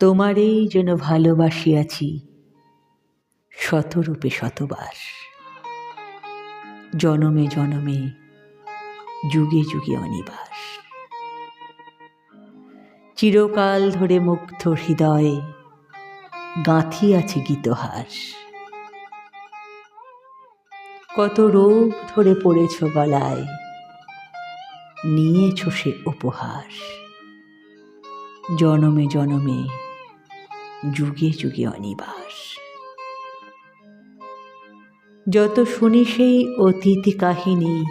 তোমারেই যেন ভালোবাসিয়াছি শতরূপে শতবার। জনমে জনমে, যুগে যুগে অনিবাস চিরকাল ধরে মুগ্ধ হৃদয়ে গাঁথি আছে গীতহাস কত রূপ ধরে পড়েছ গলায়, নিয়েছ সে উপহাস জনমে জনমে, যুগে যুগে অনিবাস। যত শুনি সেই অতীত কাহিনী,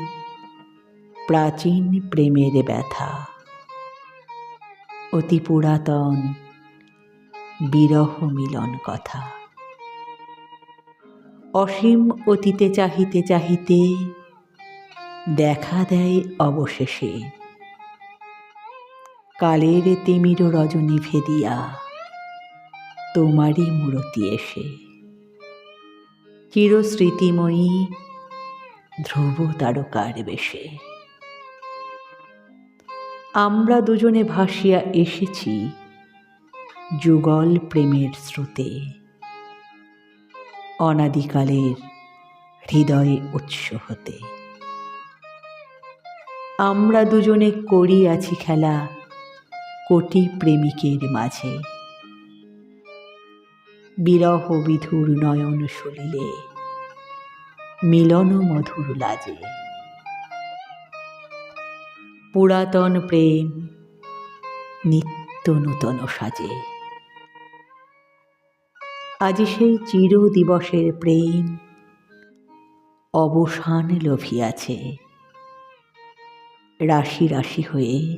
প্রাচীন প্রেমের ব্যথা। অতি পুরাতন, বিরহ মিলন কথা। অসীম অতীতে চাহিতে চাহিতে দেখা দেয় অবশেষে কালের তিমির রজনী ভেদিয়া তোমারই মূরতি এসে। চিরস্মৃতিময়ী ধ্রুব তারকার বেশে। আমরা দুজনে ভাসিয়া এসেছি যুগল প্রেমের স্রোতে। অনাদিকালের হৃদয়ে উৎস হতে। আমরা দুজনে করিয়াছি খেলা কোটি প্রেমিকের মাঝে। বিরহ বিধুর নয়ন সলিলে মিলন মধুর লাজে। পুরাতন প্রেম নিত্য নূতন সাজে। আজি সেই চির দিবসের প্রেম অবসান লভিয়াছে। রাশি রাশি হয়ে